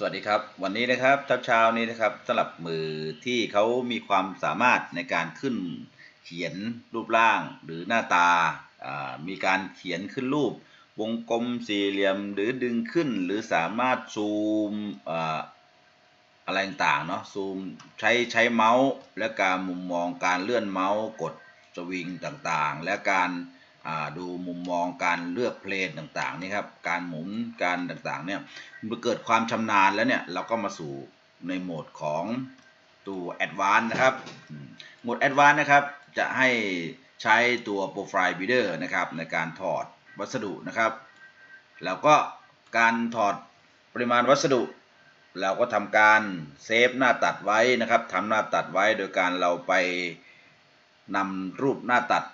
สวัสดีครับ วันนี้นะครับเช้าเช้านี้นะครับสำหรับมือที่เขามีความสามารถในการขึ้นเขียนรูปร่างหรือหน้าตา มีการเขียนขึ้นรูป วงกลมสี่เหลี่ยมหรือดึงขึ้น หรือสามารถซูมอ่าอะไรต่างๆเนาะซูมใช้ใช้เมาส์ และการมุมมองการเลื่อนเมาส์กดสวิงต่างๆ และการ ดูมุมมองการเลือกเพลงต่างๆนี่ครับการหมุนการต่างๆเนี่ยเมื่อเกิดความชำนาญแล้วเนี่ยเราก็มาสู่ในโหมดของตัว a d v a n c e นะครับโหมด a d v a n c e นะครับจะให้ใช้ตัว Profile Builder นะครับในการถอดวัสดุนะครับ แล้วก็การถอดปริมาณวัสดุ เราก็ทำการเซฟหน้าตัดไว้นะครับทำหน้าตัดไว้โดยการเราไปนำรูปหน้าตัด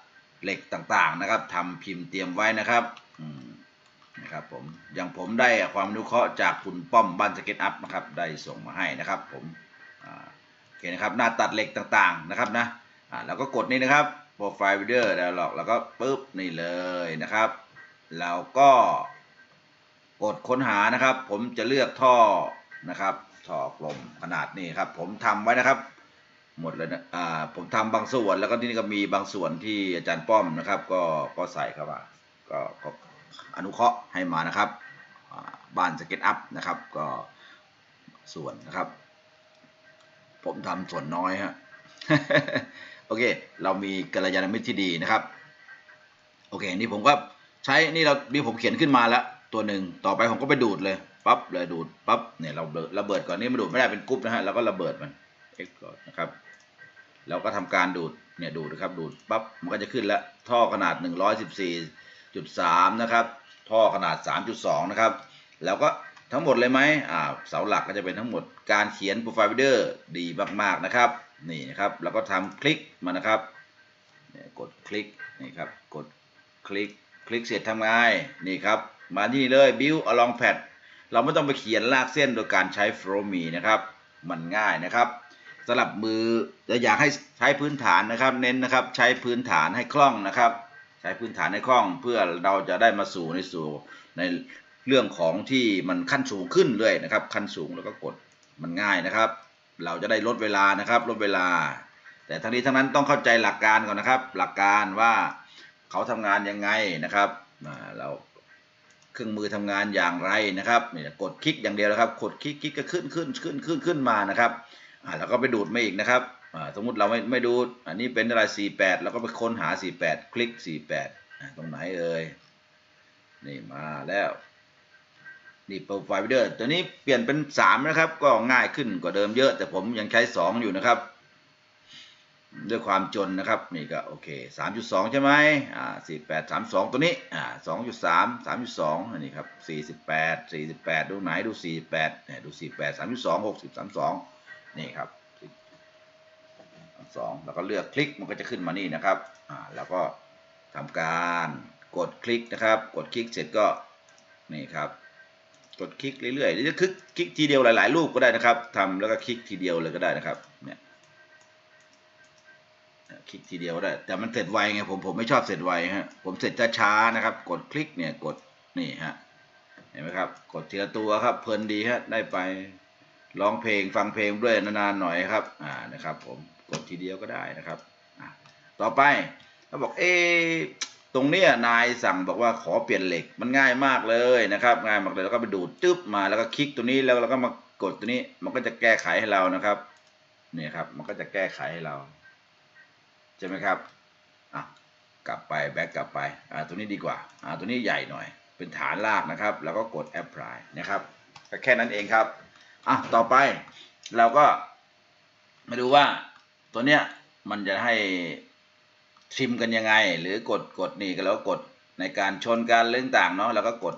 เหล็กต่างๆนะครับทำพิมพ์เตรียมไว้นะครับนะครับผมอย่างผมได้ความอนุเคราะห์จากคุณป้อมบ้านสเก็ตอัพนะครับได้ส่งมาให้นะครับ ผมโอเคนะครับหน้าตัดเหล็กต่างๆนะครับนะแล้วก็กดนี่นะครับ Profile Builder แล้วหลอกแล้วก็ปุ๊บนี่เลยนะครับแล้วก็กดค้นหานะครับ ผมจะเลือกท่อนะครับท่อกลมขนาดนี้ครับ ผมทำไว้นะครับ หมดเลยนะอ่าผมทำบางส่วนแล้วก็ที่นี่ก็มีบางส่วนที่อาจารย์ป้อมนะครับ ก็ก็ใส่เข้ามาก็ก็อนุเคราะห์ให้มานะครับบ้านสเก็ตอัพนะครับ ก็ส่วนนะครับ ผมทำส่วนน้อยฮะโอเค เรามีกัลยาณมิตรที่ดีนะครับ โอเค นี่ผมก็ใช้นี่เรานี่ผมเขียนขึ้นมาแล้ว ตัวหนึ่งต่อไปผมก็ไปดูดเลยปั๊บเลยดูดปั๊บเนี่ยเราระเบิดก่อนนี่มันดูดไม่ได้เป็นกรุ๊ปนะฮะแล้วก็ระเบิดมัน X ก่อนนะครับ เราก็ทำการดูดเนี่ยดูดนะครับดูดปั๊บมันก็จะขึ้นแล้วท่อขนาด 114.3 นะครับท่อขนาด 3.2 นะครับแล้วก็ทั้งหมดเลยไหมอ่าเสาหลักก็จะเป็นทั้งหมดการเขียน Profile Builder ดีมากๆนะครับนี่นะครับแล้วก็ทำคลิกมานะครับกดคลิกนี่ครับกดคลิกคลิกเสร็จทำไงนี่ครับมาที่นี่เลย Build along pad เราไม่ต้องไปเขียนลากเส้นโดยการใช้ Flow Me นะครับ มันง่ายนะครับ สำหรับมือจะอยากให้ใช้พื้นฐานนะครับ เน้นนะครับใช้พื้นฐานให้คล่องนะครับ ใช้พื้นฐานให้คล่องเพื่อเราจะได้มาสู่ในสู่ในเรื่องของที่มันขั้นสูงขึ้นเลยนะครับ ขั้นสูงแล้วก็กดมันง่ายนะครับ เราจะได้ลดเวลานะครับ ลดเวลา แต่ทั้งนี้ทั้งนั้นต้องเข้าใจหลักการก่อนนะครับ หลักการว่าเขาทำงานยังไงนะครับเราเครื่องมือทำงานอย่างไรนะครับนี่กดคลิกอย่างเดียวนะครับ กดคลิกคลิกก็ขึ้นขึ้นขึ้นขึ้นขึ้นมานะครับ อ่าแล้วก็ไปดูดมาอีกนะครับอ่าสมมุติเราไม่ไม่ดูดอันนี้เป็นอะไร48แล้วก็ไปค้นหา 48 คลิก 48อ่าตรงไหนเอ่ยนี่มาแล้วนี่โปรไฟล์เดอร์ตัวนี้เปลี่ยนเป็น 3 นะครับ ก็ง่ายขึ้นกว่าเดิมเยอะ แต่ผมยังใช้ 2 อยู่นะครับ ด้วยความจนนะครับ นี่ก็โอเค 3.2 ใช่ไหมอ่า48 32 ตัวนี้อ่า2.3 3.2อันนี้ครับ 48 48 ดูไหนดู 48เนี่ยดู 48 3.2 60 32 นี่ครับสองแล้วก็เลือกคลิกมันก็จะขึ้นมานี่นะครับอ่าแล้วก็ทำการกดคลิกนะครับ กดคลิกเสร็จก็นี่ครับ กดคลิกเรื่อยๆหรือจะคลิกคลิกทีเดียวหลาย ๆ รูปก็ได้นะครับทำแล้วก็คลิกทีเดียวเลยก็ได้นะครับเนี่ยคลิกทีเดียวได้ แต่มันเสร็จไวไงผมผมไม่ชอบเสร็จไวฮะผมเสร็จช้าๆนะครับ กดคลิกเนี่ยกดนี่ฮะเห็นไหมครับ กดทีละตัวครับเพลินดีฮะได้ไป ร้องเพลงฟังเพลงด้วยนานๆหน่อยครับอ่านะครับผมกดทีเดียวก็ได้นะครับต่อไปเขาบอกเอตรงเนี้ยนายสั่งบอกว่าขอเปลี่ยนเหล็กมันง่ายมากเลยนะครับง่ายมากเลยแล้วก็ไปดูดจึ๊บมาแล้วก็คลิกตัวนี้แล้วเราก็มากดตัวนี้มันก็จะแก้ไขให้เรานะครับเนี่ยครับมันก็จะแก้ไขให้เราใช่ไหมครับอะกลับไปแบ็กกลับไปอ่าตัวนี้ดีกว่าอ่าตัวนี้ใหญ่หน่อย เป็นฐานรากนะครับ แล้วก็กด apply นะครับแค่นั้นเองครับ อะต่อไปเราก็มาดูว่าตัวเนี้ยมันจะให้ทริมกันยังไง หรือกดกดนี่ก็แล้วกดในการชนกันเรื่องต่างเนาะแล้วก็กด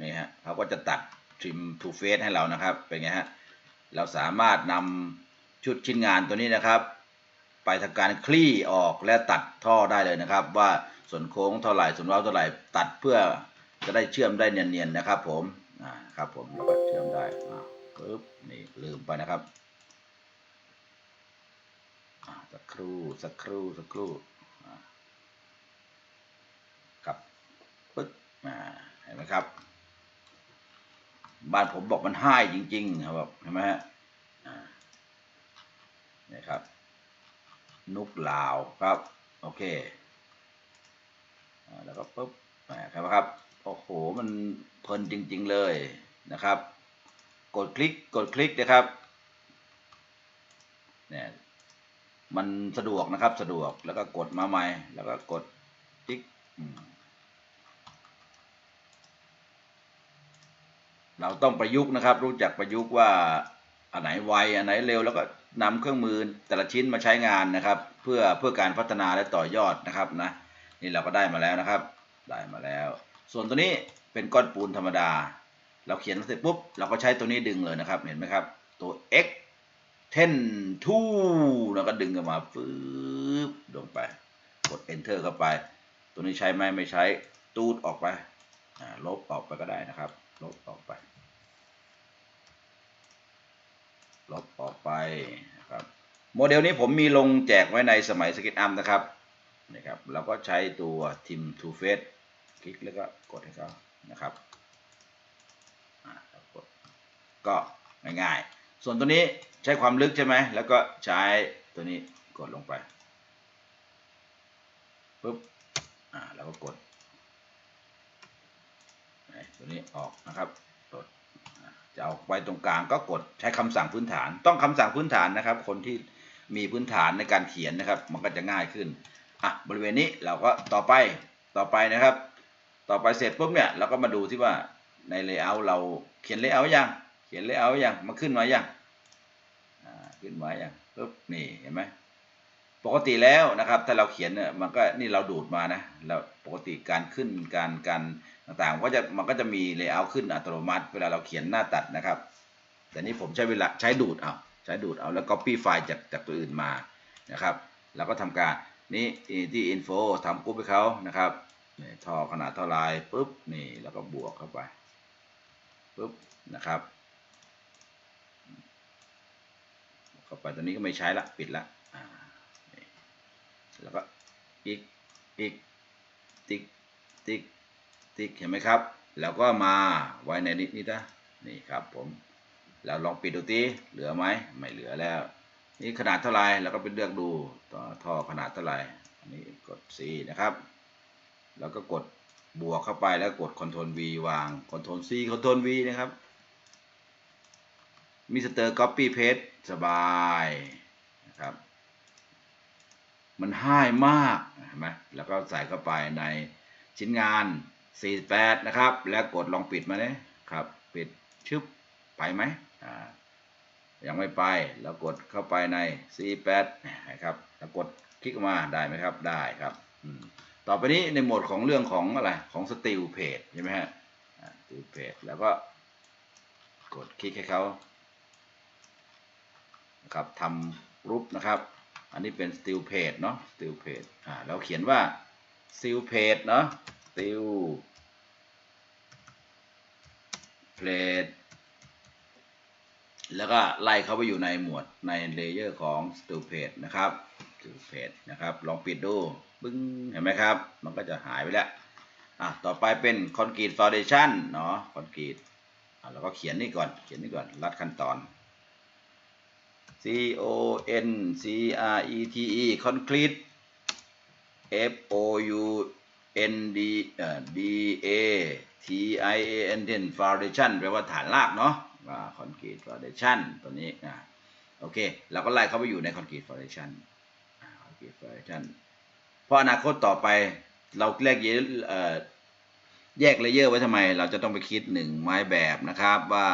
นี่ฮะเขาก็จะตัดทริมทูเฟสให้เรานะครับเป็นไงฮะเราสามารถนำชุดชิ้นงานตัวนี้นะครับ ไปทำการคลี่ออกและตัดท่อได้เลยนะครับ ว่าส่วนโค้งเท่าไหร่ส่วนเว้าเท่าไหร่ตัดเพื่อจะได้เชื่อมได้เนียนๆนะครับผม ครับ ผมเราก็เชื่อมได้อ่าปึ๊บนี่ลืมไปนะครับอ่าสักครู่สักครู่สักครู่อ่าครับปึ๊บอ่าเห็นไหมครับ บ้านผมบอกมันห้ายจริงๆครับบอกเห็นไหมฮะนี่ครับ นุกลาวครับ โอเคอแล้วก็ปุ๊บอ่าครับครับ โอ้โห มันเพลินจริง ๆ เลยนะครับ กดคลิก กดคลิกนะครับ เนี่ย มันสะดวกนะครับ สะดวก แล้วก็กดมาใหม่ แล้วก็กดติ๊กเราต้องประยุกต์นะครับ รู้จักประยุกต์ว่า อันไหนไว อันไหนเร็ว แล้วก็นำเครื่องมือแต่ละชิ้นมาใช้งานนะครับ เพื่อเพื่อการพัฒนาและต่อยอดนะครับนะ นี่เราก็ได้มาแล้วนะครับ ได้มาแล้ว ส่วนตัวนี้เป็นก้อนปูนธรรมดา เราเขียนเสร็จปุ๊บ เราก็ใช้ตัวนี้ดึงเลยนะครับ เห็นไหมครับ ตัว x 10 2แล้วก็ดึงออกมาฟืบลงไป กด enter เข้าไป ตัวนี้ใช้ไหมไม่ใช้ ตูดออกไป ลบออกไปก็ได้นะครับ ลบออกไป ลบออกไปนะครับ โมเดลนี้ผมมีลงแจกไว้ในสมัยสกิทอัมนะครับนี่ครับ เราก็ใช้ตัว Tim to Face คลิกแล้วก็กดให้เขานะครับกดก็ง่ายๆ ส่วนตัวนี้ใช้ความลึกใช่ไหม แล้วก็ใช้ตัวนี้กดลงไปปุ๊บอ่าแล้วก็กดตัวนี้ออกนะครับกดจะเอาไว้ตรงกลางก็กดใช้คำสั่งพื้นฐาน ต้องคำสั่งพื้นฐานนะครับ คนที่มีพื้นฐานในการเขียนนะครับ มันก็จะง่ายขึ้นอะบริเวณนี้เราก็ต่อไปต่อไปนะครับ ต่อไปเสร็จปุ๊บเนี่ยเราก็มาดูที่ว่าใน layout เราเขียน layout ยังเขียน layout ยังมันขึ้นมายังขึ้นมายังปุ๊บนี่เห็นไหมปกติแล้วนะครับถ้าเราเขียนเนี่ยมันก็นี่เราดูดมานะแล้วปกติการขึ้นการการต่างๆก็จะมันก็จะมี layout ขึ้นอัตโนมัติ เวลาเราเขียนหน้าตัดนะครับ แต่นี่ผมใช้เวลาใช้ดูดเอาใช้ดูดเอาแล้ว copy ไฟล์จากจากตัวอื่นมานะครับ แล้วก็ทำการนี่ที่ info ทำกรุ๊ปให้เขานะครับ นี่ท่อขนาดเท่าไรปุ๊บนี่แล้วก็บวกเข้าไปปุ๊บนะครับเข้าไปตอนนี้ก็ไม่ใช้ละปิดละแล้วก็อีกอีกติ๊กติ๊กติ๊กเห็นไหมครับ แล้วก็มาไว้ในนี้นี่นะนี่ครับผมแล้วลองปิดดูตีเหลือไหมไม่เหลือแล้ว นี่ขนาดเท่าไรเราก็ไปเลือกดูต่อท่อขนาดเท่าไรอันนี้กด C นะครับ แล้วก็กดบวกเข้าไปแล้วกด Ctrl V วาง Ctrl C Ctrl V นะครับมิสเตอร์ Copy Paste สบายนะครับ มันห้ายมากเห็นไหมแล้วก็ใส่เข้าไปในชิ้นงาน 48 นะครับ แล้วกดลองปิดมาเนี่ยครับ ปิดชึบไปไหมอ่ายังไม่ไปแล้วกดเข้าไปใน 48 นะครับ แล้วกดคลิกออกมาได้ไหมครับ ได้ครับ อืม ต่อไปนี้ในโหมดของเรื่องของอะไรของสติลเพจใช่ไหมฮะสติลเพจแล้วก็กดคลิกให้เขานะครับทำรูปนะครับ อันนี้เป็น still page เนาะ still page อ่าเราเขียนว่า still page เนาะ still page แล้วก็ไล่เข้าไปอยู่ในหมวดในเลเยอร์ของ still page นะครับ still page นะครับ ลองปิดดู บึ้งเห็นไหมครับ มันก็จะหายไปแล้วอะต่อไปเป็นคอนกรีตฟาวเดชั่นเนาะคอนกรีตอะเราก็เขียนนี่ก่อนเขียนนี่ก่อนรัดขั้นตอน C O N C R E T E concrete F O U N D เอ่อ D A T I A N T foundation แปลว่าฐานรากเนาะว่า concrete foundation ตัวนี้อะโอเคเราก็ไล่เข้าไปอยู่ใน concrete foundation อ่า concrete foundation เพ ราะอนาคตต่อไปเราแยกเยเอ่อแยกเลเยอร์ไว้ทำไม เราจะต้องไปคิดหนึ่งไม้แบบนะครับว่า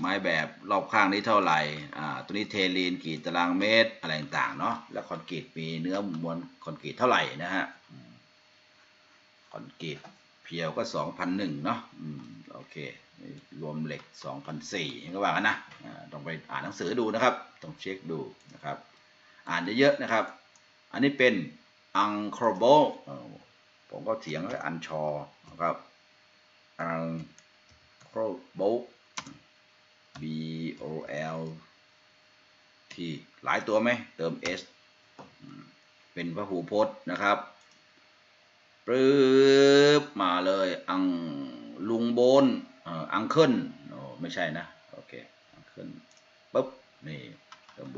ไม้แบบรอบข้างนี้เท่าไหร่อ่าตัวนี้เทลีนกี่ตารางเมตรอะไรต่างๆเนาะแล้วคอนกรีตมีเนื้อมวลคอนกรีตเท่าไหร่นะฮะคอนกรีตเพียวก็สองพันหนึ่งเนาะอืมโอเค รวมเหล็กสองพันสี่ก็ว่ากันนะอ่าต้องไปอ่านหนังสือดูนะครับ ต้องเช็คดูนะครับ อ่านเยอะๆนะครับ อันนี้เป็น uncrobable เอ่อผมก็เถียงว่าอันชอนะครับ uncrobable b o l t หลายตัวไหมเติม s เป็นพระหูพจน์นะครับปรื๊บมาเลยอังลุงโบนอังเคิลโอ้ไม่ใช่นะ โอเคขึ้นปุ๊บนี่เทอร์โบ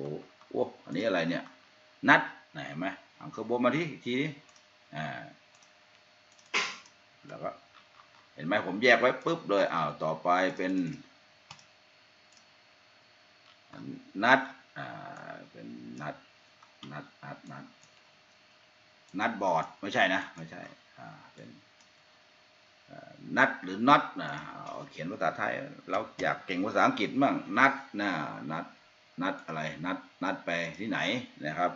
โอ้อันนี้อะไรเนี่ย นัดไหนไหม เอาเทอร์โบมาที่อีกทีนี้อ่าแล้วก็เห็นไหมผมแยกไว้ปุ๊บเลยอ้าวต่อไปเป็นนัดอ่าเป็นนัดนัดนัดนัดนัดบอร์ดไม่ใช่นะไม่ใช่อ่าเป็นนัดหรือน็อตนะเอาเขียนภาษาไทยเราอยากเก่งภาษาอังกฤษบ้างนัดนะนัดนัดอะไรนัดนัดไปที่ไหนนะครับ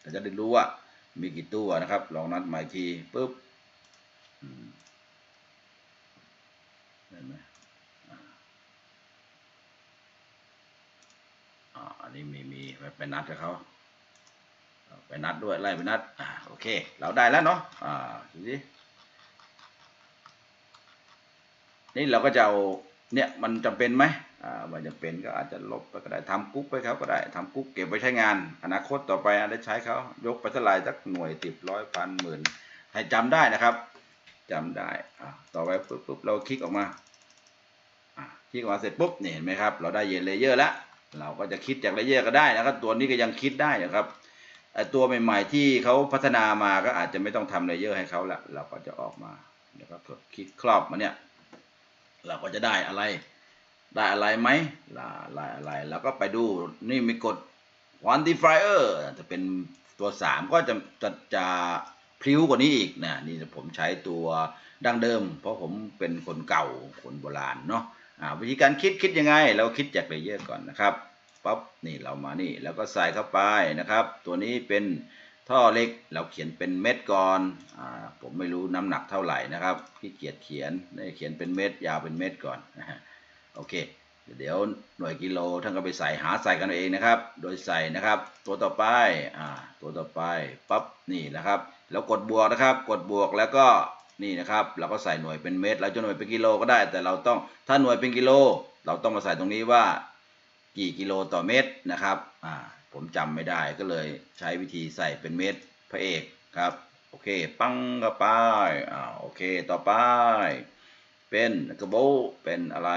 แต่จะได้รู้ว่ามีกี่ตัวนะครับ ลองนัดใหม่ทีปุ๊บเห็นไหมอ่าอันนี้มีมีไปนัดกับเขาไปนัดด้วยไล่ไปนัดอ่าโอเค เราได้แล้วเนาะอ่าดูสินี่เราก็จะเอาเนี่ยมันจำเป็นไหม มันจำเป็นก็อาจจะลบไปก็ได้ทำกุ๊กไปเขาก็ได้ทำกุ๊กเก็บไว้ใช้งาน อนาคตต่อไปอาจได้ใช้เขายกไปเท่าไหร่สักหน่วยติบร้อยพันหมื่นให้จำได้นะครับจำได้อ่าต่อไปปุ๊บปุ๊บเราคลิกออกมาอ่าคลิกออกมาเสร็จปุ๊บนี่เห็นไหมครับ เราได้เยนเลเยอร์แล้วเราก็จะคิดจากเลเยอร์ก็ได้นะครับตัวนี้ก็ยังคิดได้นะครับไอตัวใหม่ ๆ ที่เขาพัฒนามาก็อาจจะไม่ต้องทำเลเยอร์ให้เขาละเราก็จะออกมาเดี๋ยวก็กดคลิกครอบมาเนี่ยเราก็จะได้อะไร ได้อะไรไหมล่ะได้อะไรเราก็ไปดูนี่มีกด quantifier จะเป็นตัวสามก็จะจะจะพลิ้วกว่านี้อีกนะนี่ผมใช้ตัวดั้งเดิม เพราะผมเป็นคนเก่าคนโบราณเนาะอ่าวิธีการคิดคิดยังไง เราคิดจากเลเยอร์ก่อนนะครับปั๊บนี่เรามานี่แล้วก็ใส่เข้าไปนะครับ ตัวนี้เป็นท่อเล็กเราเขียนเป็นเม็ดก่อนอ่าผมไม่รู้น้ำหนักเท่าไหร่นะครับขี้เกียจเขียนเขียนเป็นเม็ดยาวเป็นเม็ดก่อนนะฮะ โอเค เดี๋ยวหน่วยกิโลท่านก็ไปใส่หาใส่กันเองนะครับ โดยใส่นะครับ ตัวต่อไปอ่าตัวต่อไปปั๊บนี่นะครับ แล้วกดบวกนะครับ กดบวกแล้วก็นี่นะครับเราก็ใส่หน่วยเป็นเมตรเราจะหน่วยเป็นกิโลก็ได้ แต่เราต้องถ้าหน่วยเป็นกิโล เราต้องมาใส่ตรงนี้ว่ากี่กิโลต่อเมตรนะครับอ่าผมจำไม่ได้ก็เลยใช้วิธีใส่เป็นเมตรพระเอกครับโอเคปังก็ไปอ่าโอเคต่อไป เป็นกระโบเป็นอะไร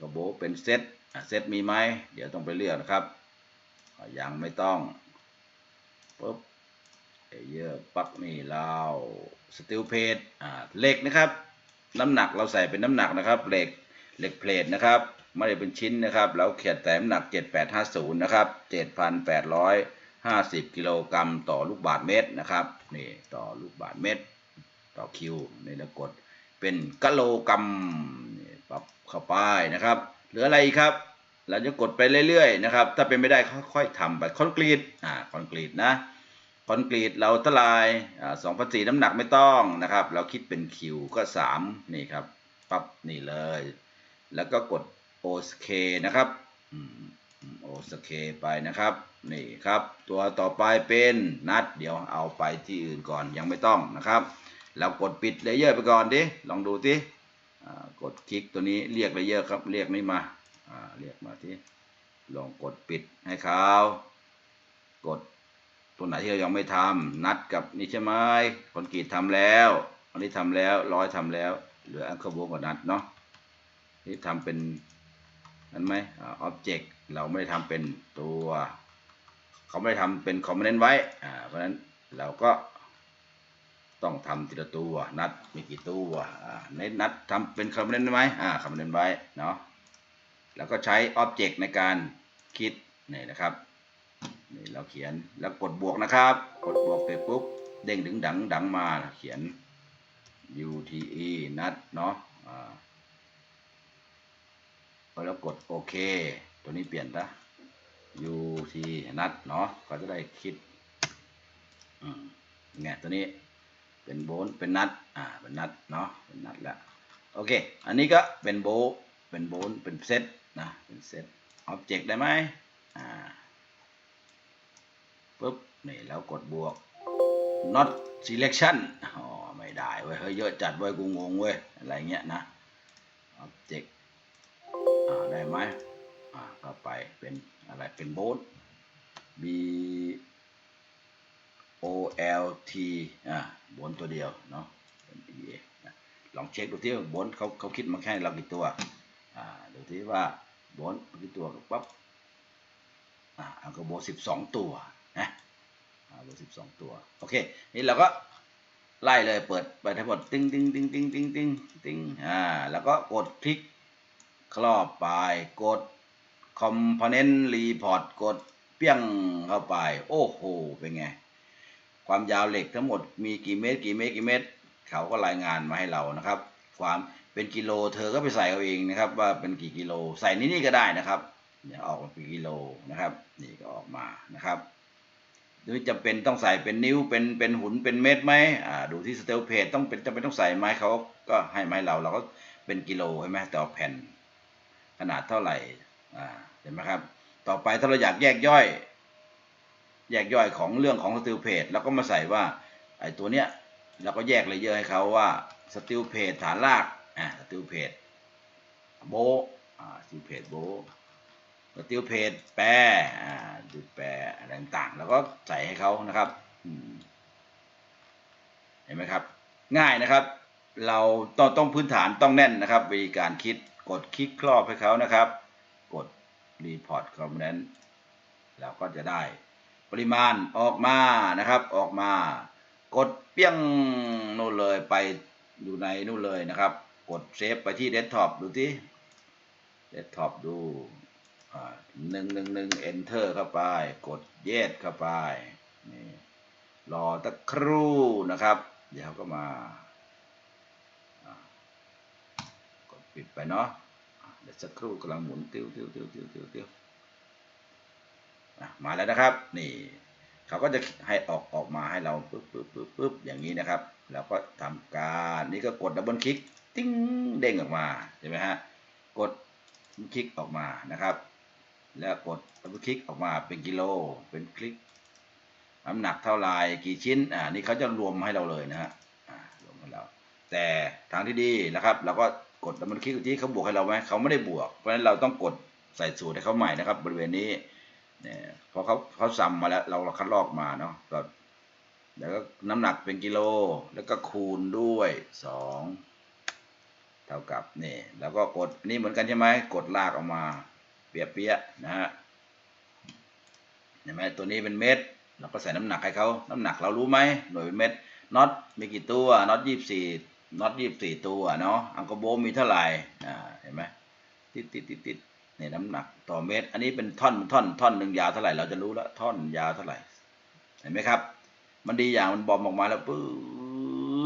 กระโบเป็นเซตเซตมีไหมเดี๋ยวต้องไปเลือกนะครับ ยังไม่ต้องปุ๊บเยอร์ปักนี่เราสติลเพจอ่าเหล็กนะครับ น้ำหนักเราใส่เป็นน้ำหนักนะครับเหล็กเหล็กเพลทนะครับไม่ได้เป็นชิ้นนะครับเราเขียนแต่น้ำหนัก 7850นะครับ7,850 กิโลกรัมต่อลูกบาศก์เมตรนะครับนี่ต่อลูกบาศก์เมตร ต่อคิวนี่แล้วกดเป็นกิโลกรัมนี่ ปรับเข้าไปนะครับ เหลืออะไรครับ เราจะกดไปเรื่อยๆนะครับ ถ้าเป็นไม่ได้ค่อยๆทำไปคอนกรีตอ่าคอนกรีตนะคอนกรีตเราท่าไหรอ่าสองพันสี่น้ำหนักไม่ต้องนะครับ เราคิดเป็นคิวก็สามนี่ครับปั๊บนี่เลย แล้วก็กดโอเคนะครับโอเคไปนะครับ นี่ครับ ตัวต่อไปเป็นนัด เดี๋ยวเอาไปที่อื่นก่อนยังไม่ต้องนะครับ เรากดปิดเลเยอร์ไปก่อนดิ ลองดูดิ กดคลิกตัวนี้เรียกเลเยอร์ครับ เรียกนี่มาาเรียกมาที่ลองกดปิดให้เขากดตัวไหนที่เรายังไม่ทำนัดกับนี่ใช่ไหมคอนกรีตทำแล้ว อันนี้ทำแล้วร้อยทำแล้ว เหลืออังคโบกับนัดเนาะนี่ทำเป็นนั้นไหมออบเจกต์เราไม่ได้ทำเป็นตัว เขาไม่ได้ทำเป็นคอมเมนต์ไว้อ่าเพราะฉะนั้นเราก็ ต้องทำทีละตัว นัดมีกี่ตัวในนัดทำเป็นคำเน้นไหมอ่าคำเน้นไว้เนาะแล้วก็ใช้อ็อบเจกต์ในการคิดนี่นะครับนี่เราเขียนแล้วกดบวกนะครับ กดบวกเสร็จปุ๊บเด้งดึงดังดังมาเขียน UTE นัดเนาะอ่าแล้วกดโอเค ตัวนี้เปลี่ยนนะ UT นัดเนาะก็จะได้คิดอืมไงตัวนี้ เป็นโบนเป็นนัดอ่าเป็นนัดเนาะเป็นนัดแล้วโอเค อันนี้ก็เป็นโบเป็นโบนเป็นเซตนะเป็นเซตออบเจกต์ได้ไหมอ่าปุ๊บนี่แล้วกดบวก not selection อ๋อไม่ได้เว้ยเฮ้ยเยอะจัดเว้ยกูงงเว้ยอะไรเงี้ยนะ object อ่าได้ไหมอ่าก็ไปเป็นอะไรเป็นโบน b O L T อ่าบนตัวเดียวเนาะเป็น E A ลองเช็คดูที่บนเขาเขาคิดมาแค่เรากี่ตัวอ่าดูที่ว่าบนกี่ตัวปั๊บอ่าอังกโบสิบสองตัวนะอังกโบสิบสองตัวโอเคนี่เราก็ไล่เลยเปิดไปทั้งหมดติ้งติ้งติ้งติ้งติ้งติ้งติ้งอ่าแล้วก็กดคลิกครอบไปกด Component Report กดเปี้ยงเข้าไป โอ้โห เป็นไง ความยาวเหล็กทั้งหมดมีกี่เมตรกี่เมตรกี่เมตร เขาก็รายงานมาให้เรานะครับ ความเป็นกิโลเธอก็ไปใส่เอาเองนะครับ ว่าเป็นกี่กิโล ใส่นี่นี่ก็ได้นะครับเนี่ยออกมาเป็นกิโลนะครับ นี่ก็ออกมานะครับหรือจำเป็นต้องใส่เป็นนิ้วเป็นเป็นหุ่นเป็นเม็ดไหมอ่าดูที่สเตลเพจต้องเป็นจำเป็นต้องใส่ไหมเขาก็ให้ไม้เราเราก็เป็นกิโลใช่ไหมต่อแผ่น ขนาดเท่าไหร่อ่าเห็นไหมครับ ต่อไปถ้าเราอยากแยกย่อย แยกย่อยของเรื่องของสติลเพจแล้วก็มาใส่ว่าไอ้ตัวเนี้ยเราก็แยกเลยเยอะให้เขาว่าสติลเพจฐานรากอ่าสติลเพจโบอ่าสติลเพจโบสติลเพจแปรอ่าดูแปรอะไรต่างๆ แล้วก็ใส่ให้เขานะครับเห็นไหมครับ ง่ายนะครับ เราต้องต้องพื้นฐานต้องแน่นนะครับ วิธีการคิดกดคลิกครอบให้เขานะครับ กด Report Component เราก็จะได้ ริมาณออกมานะครับ ออกมา กดเปี้ยงนู่นเลยไปอยู่ในนู่นเลยนะครับ กดเซฟไปที่เดสก์ท็อปดูที่เดสก์ท็อปดูหนึ่งหนึ่งหนึ่ง enter เข้าไป กดเยสเข้าไปนี่รอตะครู่นะครับ เดี๋ยวก็มากดปิดไปเนาะเดี๋ยวสักครู่กำลังหมุนติ้วติ้วติ้วติ้วติ้วติ้ว มาแล้วนะครับ นี่เขาก็จะให้ออกออกมาให้เราปึ๊บปึ๊บปึ๊บปึ๊บอย่างนี้นะครับ แล้วก็ทำการนี่ก็กดดับเบิลคลิกติ้งเด้งออกมาใช่ไหมฮะกดคลิกออกมานะครับ แล้วกดดับเบิลคลิกออกมาเป็นกิโลเป็นคลิกน้ำหนักเท่าไหร่กี่ชิ้นอ่านี่เขาจะรวมให้เราเลยนะฮะรวมให้เราแต่ทางที่ดีนะครับเราก็กดดับเบิลคลิกที่เขาบวกให้เราไหมเขาไม่ได้บวกเพราะฉะนั้นเราต้องกดใส่สูตรให้เขาใหม่นะครับ บริเวณนี้ เนี่ยพอเขาเขาซ้ำมาแล้วเราคัดลอกมาเนาะก็แล้วก็น้ำหนักเป็นกิโลแล้วก็คูณด้วยสองเท่ากับนี่แล้วก็กดนี่เหมือนกันใช่ไหมกดลากออกมา เปียเปียๆนะฮะเห็นไหมตัวนี้เป็นเม็ดเราก็ใส่น้ำหนักให้เขาน้ำหนักเรารู้ไหมหน่วยเป็นเม็ดน็อตมีกี่ตัวน็อตยี่สิบสี่น็อตยี่สิบสี่ตัวเนาะอังกโบมีเท่าไหร่อ่าเห็นไหมติดติดติดติด เนี่ยน้ำหนักต่อเม็ดอันนี้เป็นท่อนท่อนท่อนหนึ่งยาวเท่าไหร่เราจะรู้แล้วท่อนยาวเท่าไหร่เห็นไหมครับ มันดีอย่างมันบอมออกมาแล้วปุ๊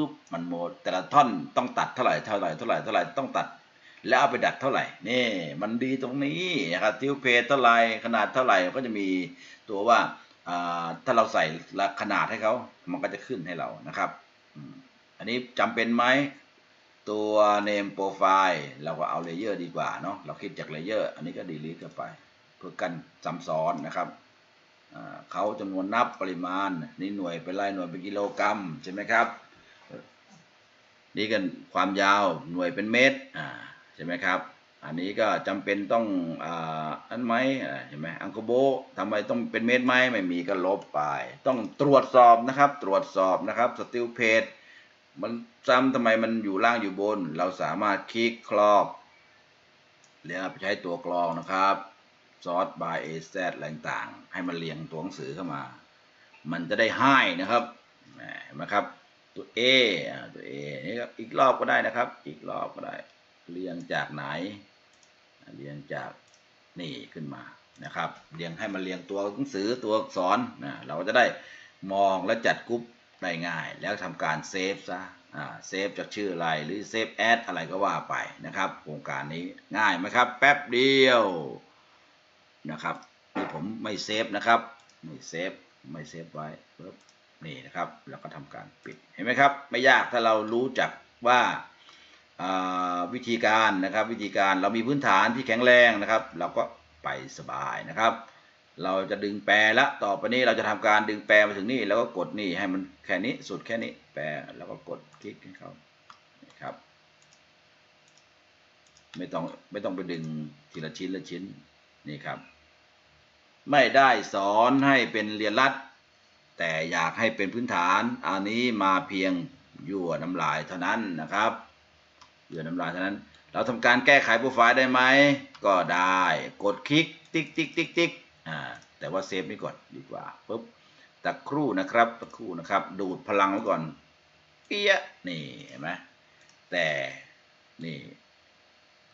บมันหมดแต่ละท่อนต้องตัดเท่าไหร่เท่าไหร่เท่าไหร่เท่าไหร่ต้องตัด แล้วเอาไปดัดเท่าไหร่นี่มันดีตรงนี้นะครับทิวเพจเท่าไหร่ขนาดเท่าไหร่ก็จะมีตัวว่าอ่าถ้าเราใส่ขนาดให้เขามันก็จะขึ้นให้เรานะครับ อันนี้จำเป็นไหม ตัว name profile เราก็เอาเลเยอร์ดีกว่าเนาะเราคิดจากเลเยอร์อันนี้ก็ delete เข้าไป เพื่อกันซ้ำซ้อนนะครับเขาจำนวนนับปริมาณนี่หน่วยเป็นไรหน่วยเป็นกิโลกรัมใช่ไหมครับนี่กันความยาวหน่วยเป็นเมตรใช่ไหมครับ อันนี้ก็จำเป็นต้องอ่าอันไหมอ่าเห็นไหมอังโกโบทำไมต้องเป็นเมตรไหมไม่มีก็ลบไป ต้องตรวจสอบนะครับ ตรวจสอบนะครับสติลเพจ มันซ้ำทำไมมันอยู่ล่างอยู่บน เราสามารถคลิกครอบแล้วไปใช้ตัวกรองนะครับซอส by a z อะไรต่างให้มันเรียงตัวหนังสือเข้ามา มันจะได้ให้นะครับเห็นไหมครับ ตัว A อ่าตัว A นี่ก็อีกรอบก็ได้นะครับ อีกรอบก็ได้ เรียงจากไหน เรียงจากนี่ขึ้นมานะครับ เรียงให้มันเรียงตัวหนังสือตัวอักษรนะเราก็จะได้มองและจัดกรุ๊ป ได้ง่าย แล้วทำการเซฟซะเซฟจากชื่ออะไรหรือเซฟแอดอะไรก็ว่าไปนะครับโครงการนี้ง่ายไหมครับ แป๊บเดียวนะครับนี่ผมไม่เซฟนะครับไม่เซฟไม่เซฟไว้ปึ๊บนี่นะครับแล้วก็ทำการปิดเห็นไหมครับ ไม่ยากถ้าเรารู้จักว่าอ่าวิธีการนะครับวิธีการเรามีพื้นฐานที่แข็งแรงนะครับ เราก็ไปสบายนะครับ เราจะดึงแปรละต่อไปนี้เราจะทำการดึงแปรมาถึงนี่แล้วก็กดนี่ให้มันแค่นี้สุดแค่นี้แปรแล้วก็กดคลิกให้เขาครับ ไม่ต้องไม่ต้องไปดึงทีละชิ้นละชิ้นนี่ครับ ไม่ได้สอนให้เป็นเรียนรัด แต่อยากให้เป็นพื้นฐานอันนี้มาเพียงยั่วน้ำลายเท่านั้นนะครับยั่วน้ำลายเท่านั้น เราทำการแก้ไขโปรไฟล์ได้ไหมก็ได้กดคลิกติ๊กติ๊กติ๊กติ๊ก อ่าแต่ว่าเซฟนี่ก่อนดีกว่าปุ๊บตะครู่นะครับตะครู่นะครับ ดูดพลังไว้ก่อนเปี้ยนี่เห็นไหมแต่นี่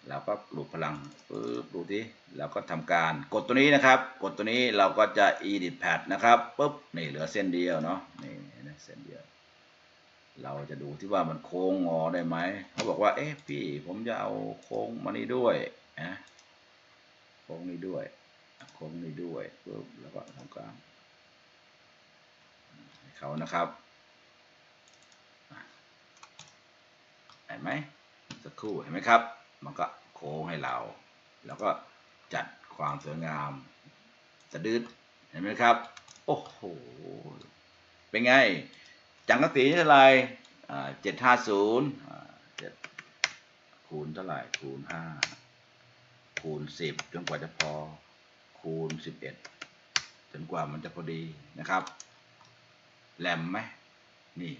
เราก็ดูดพลังปึ๊บดูที่เราก็ทำการกดตัวนี้นะครับ กดตัวนี้เราก็จะ edit pad นะครับปุ๊บนี่เหลือเส้นเดียวเนาะนี่นะเส้นเดียว เราจะดูที่ว่ามันโค้งงอได้ไหมเขาบอกว่าเอ๊ะพี่ผมจะเอาโค้งมานี่ด้วยนะโค้งนี้ด้วย โค้งนี้ด้วยปุ๊บแล้วก็ทำการให้เขานะครับเห็นไหมสักครู่เห็นไหมครับ มันก็โค้งให้เรา แล้วก็จัดความสวยงามสะดืดเห็นไหมครับ โอ้โห เป็นไง จังกะสีเท่าไหร่เจ็ดห้าศูนย์เจ็ดคูณเท่าไหร่คูณห้าคูณสิบจนกว่าจะพอ คูณสิบเอ็ดจนกว่ามันจะพอดีนะครับแหลมไหมนี่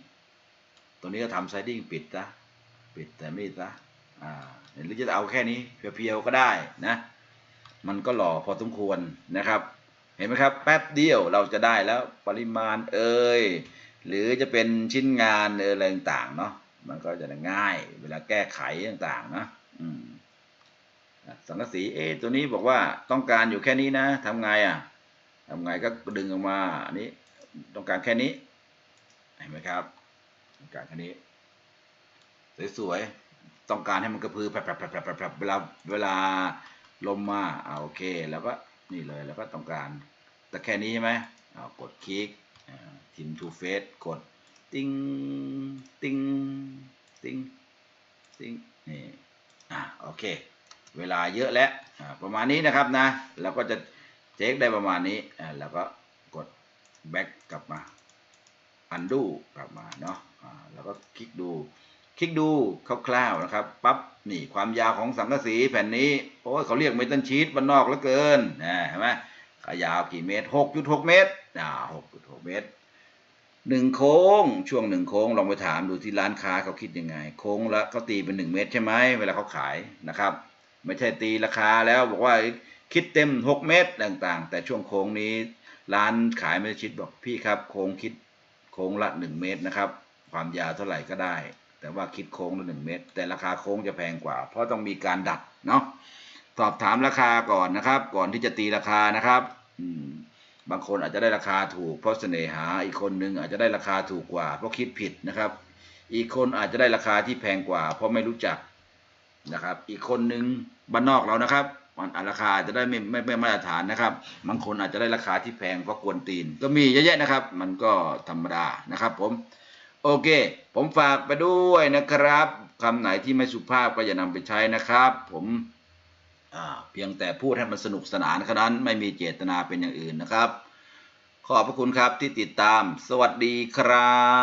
ตัวนี้ก็ทำไซดิ้งปิดซะปิดแต่ไม่ซะอ่าหรือจะเอาแค่นี้เพียวๆก็ได้นะ มันก็หล่อพอสมควรนะครับ เห็นไหมครับ แป๊บเดียวเราจะได้แล้วปริมาณเอ่ยหรือจะเป็นชิ้นงานเอออะไรต่างๆเนาะมันก็จะง่าย เวลาแก้ไขต่างๆนะอืมอะ สังกะสีเอ๊ะตัวนี้บอกว่าต้องการอยู่แค่นี้นะทำไงอะทำไงก็ดึงออกมาอันนี้ต้องการแค่นี้เห็นไหมครับต้องการแค่นี้สวยๆต้องการให้มันกระพือแผลบๆๆๆๆเวลาเวลาลมมาอ่าโอเคแล้วก็นี่เลยแล้วก็ต้องการแต่แค่นี้ใช่ไหมอ่ากดคลิกทิมทูเฟสกดติ้งติ้งติ้งติ้งนี่อ่าโอเค เวลาเยอะแล้วประมาณนี้นะครับนะเราก็จะเช็คได้ประมาณนี้อ่าแล้วก็กดแบ็กกลับมาอันดูกลับมาเนาะอ่าแล้วก็คลิกดูคลิกดูคร่าวๆนะครับปั๊บนี่ความยาวของสังกะสีแผ่นนี้โอ้เขาเรียกเมทัลชีตบ้านนอกเหลือเกินนะเห็นไหมขยาวกี่เมตรหกจุดหกเมตรอ่าหกจุดหกเมตรหนึ่งโค้งช่วงหนึ่งโค้งลองไปถามดูที่ร้านค้าเขาคิดยังไง โค้งละเขาตีเป็นหนึ่งเมตรใช่ไหมเวลาเขาขายนะครับ ไม่ใช่ตีราคาแล้วบอกว่าคิดเต็มหกเมตรต่างๆ แต่ช่วงโค้งนี้ร้านขายเมทัลชีตบอกพี่ครับ โค้งคิดโค้งละหนึ่งเมตรนะครับ ความยาวเท่าไหร่ก็ได้ แต่ว่าคิดโค้งละหนึ่งเมตร แต่ราคาโค้งจะแพงกว่า เพราะต้องมีการดัดเนาะสอบถามราคาก่อนนะครับ ก่อนที่จะตีราคานะครับบางคนอาจจะได้ราคาถูกเพราะเสน่หา อีกคนนึงอาจจะได้ราคาถูกกว่า เพราะคิดผิดนะครับ อีกคนอาจจะได้ราคาที่แพงกว่า เพราะไม่รู้จักนะครับ อีกคนนึง บ้านนอกเรานะครับมันราคาจะได้ไม่ไม่ไม่มาตรฐานนะครับบางคนอาจจะได้ราคาที่แพงเพราะกวนตีน ก็มีเยอะแยะนะครับ มันก็ธรรมดานะครับ ผม โอเค ผมฝากไปด้วยนะครับคำไหนที่ไม่สุภาพก็อย่านำไปใช้นะครับ ผมเพียงแต่พูดให้มันสนุกสนานแค่นั้นไม่มีเจตนาเป็นอย่างอื่นนะครับ ขอบพระคุณครับที่ติดตาม สวัสดีครับ